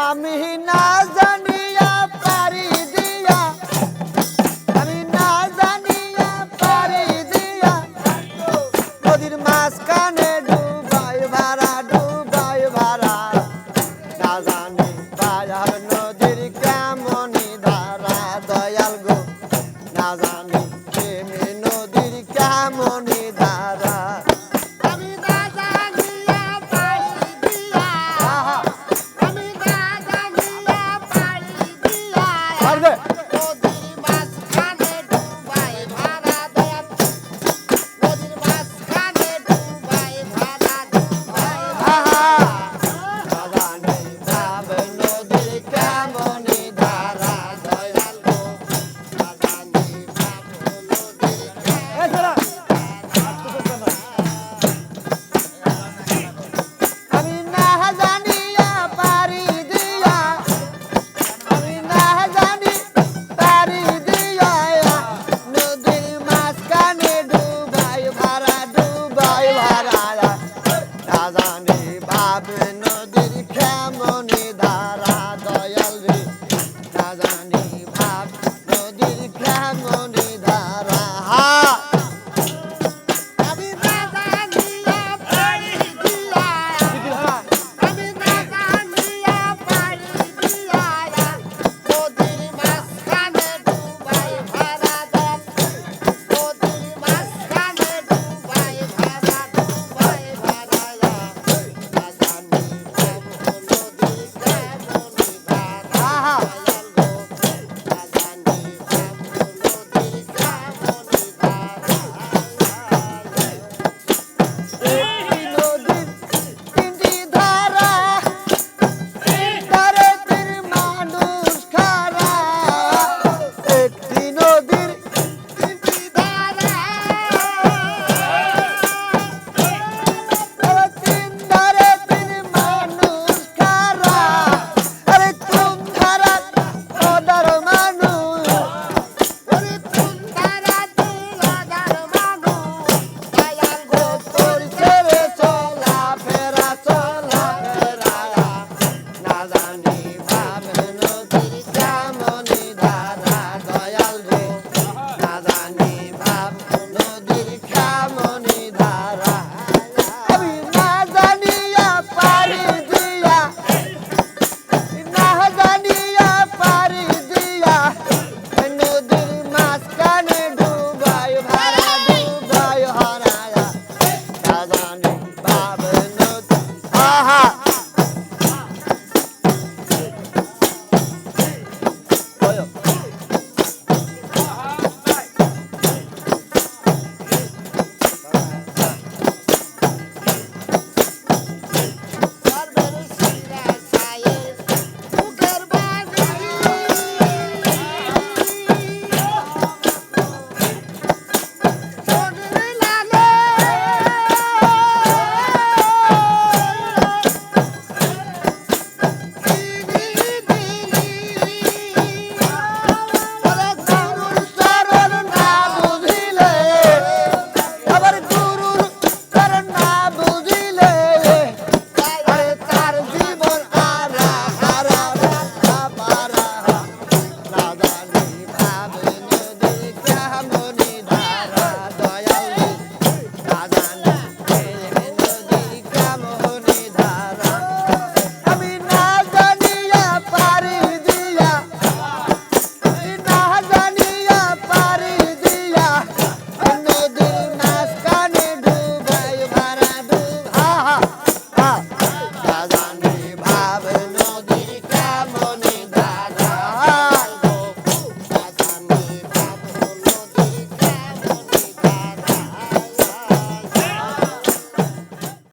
আমি না জানিয়া পারি দিয়া। আমি না জানিয়া পারি দিয়া। নদীর মাঝখানে ডুবাই ভাড়া ডুবাই ভাড়া। না জানি পায়ার নদীর কেমন I need.